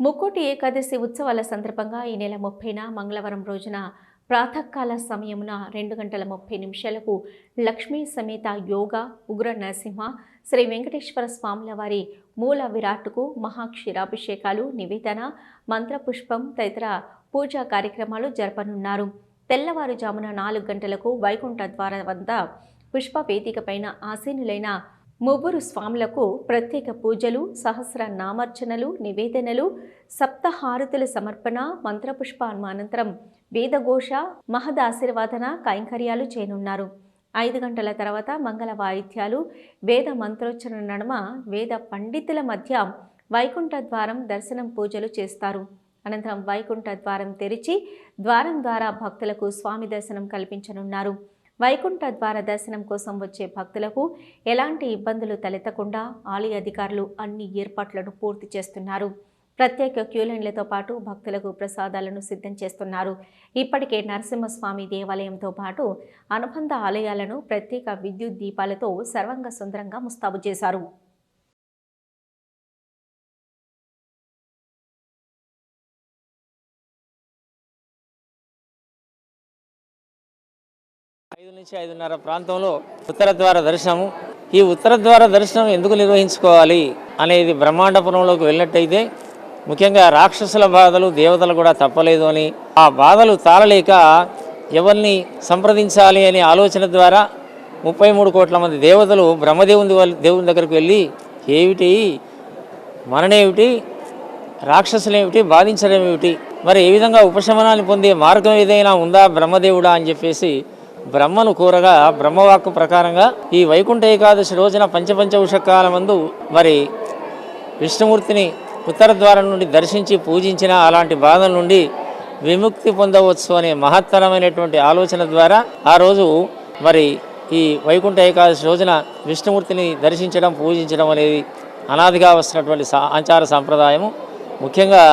ముక్కోటి ఏకాదశి ఉత్సవాల సందర్భంగా ఈ నెల ముప్పైన మంగళవారం రోజున ప్రాతకాల సమయమున రెండు గంటల ముప్పై నిమిషాలకు లక్ష్మీ సమేత యోగ ఉగ్ర నరసింహ శ్రీ వెంకటేశ్వర స్వాముల వారి మూల విరాట్కు మహాక్షీరాభిషేకాలు నివేదన మంత్రపుష్పం తదితర పూజా కార్యక్రమాలు జరపనున్నారు. తెల్లవారుజామున నాలుగు గంటలకు వైకుంఠ ద్వార వద్ద పుష్ప వేదికపైన ఆసీనులైన ముగ్గురు స్వాములకు ప్రత్యేక పూజలు సహస్ర నామార్చనలు నివేదనలు సప్తహారతుల సమర్పణ మంత్రపుష్ప అనంతరం వేదఘోష మహదాశీర్వాదన కైంకర్యాలు చేయనున్నారు. ఐదు గంటల తర్వాత మంగళ వాయిద్యాలు వేద మంత్రోచ్చరణ నడుమ వేద పండితుల మధ్య వైకుంఠ ద్వారం దర్శనం పూజలు చేస్తారు. అనంతరం వైకుంఠ ద్వారం తెరిచి ద్వారం ద్వారా భక్తులకు స్వామి దర్శనం కల్పించనున్నారు. వైకుంఠ ద్వార దర్శనం కోసం వచ్చే భక్తులకు ఎలాంటి ఇబ్బందులు తలెత్తకుండా ఆలయ అధికారులు అన్ని ఏర్పాట్లను పూర్తి చేస్తున్నారు. ప్రత్యేక క్యూలైన్లతో పాటు భక్తులకు ప్రసాదాలను సిద్ధం చేస్తున్నారు. ఇప్పటికే నరసింహస్వామి దేవాలయంతో పాటు అనుబంధ ఆలయాలను ప్రత్యేక విద్యుత్ దీపాలతో సర్వంగ సుందరంగా ముస్తాబు చేశారు. ఐదు నుంచి ఐదున్నర ప్రాంతంలో ఉత్తర ద్వార దర్శనము. ఈ ఉత్తర ద్వార దర్శనం ఎందుకు నిర్వహించుకోవాలి అనేది బ్రహ్మాండపురంలోకి వెళ్ళినట్టయితే ముఖ్యంగా రాక్షసుల బాధలు దేవతలు కూడా తప్పలేదు అని. ఆ బాధలు తాళలేక ఎవరిని సంప్రదించాలి అనే ఆలోచన ద్వారా ముప్పై మూడు కోట్ల మంది దేవతలు బ్రహ్మదేవుని దేవుని దగ్గరికి వెళ్ళి ఏమిటి? మననేమిటి? రాక్షసులేమిటి? బాధించడం ఏమిటి మరి ఏ విధంగా ఉపశమనాన్ని పొందే మార్గం ఏదైనా ఉందా బ్రహ్మదేవుడా అని చెప్పేసి బ్రహ్మను కూరగా బ్రహ్మవాక్కు ప్రకారంగా ఈ వైకుంఠ ఏకాదశి రోజున పంచపంచ ఉషకాల మందు మరి విష్ణుమూర్తిని ఉత్తర ద్వారం నుండి దర్శించి పూజించిన అలాంటి బాధల నుండి విముక్తి పొందవచ్చు అనే మహత్తరమైనటువంటి ఆలోచన ద్వారా ఆ రోజు మరి ఈ వైకుంఠ ఏకాదశి రోజున విష్ణుమూర్తిని దర్శించడం పూజించడం అనేది అనాదిగా వస్తున్నటువంటి సా ఆచార సాంప్రదాయము. ముఖ్యంగా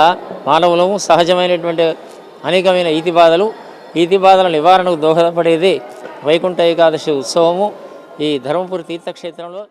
మానవులము సహజమైనటువంటి అనేకమైన ఈతి బాధలు ఈతి బాధల నివారణకు దోహదపడేది వైకుంఠ ఏకాదశి ఉత్సవము ఈ ధర్మపురి తీర్థక్షేత్రంలో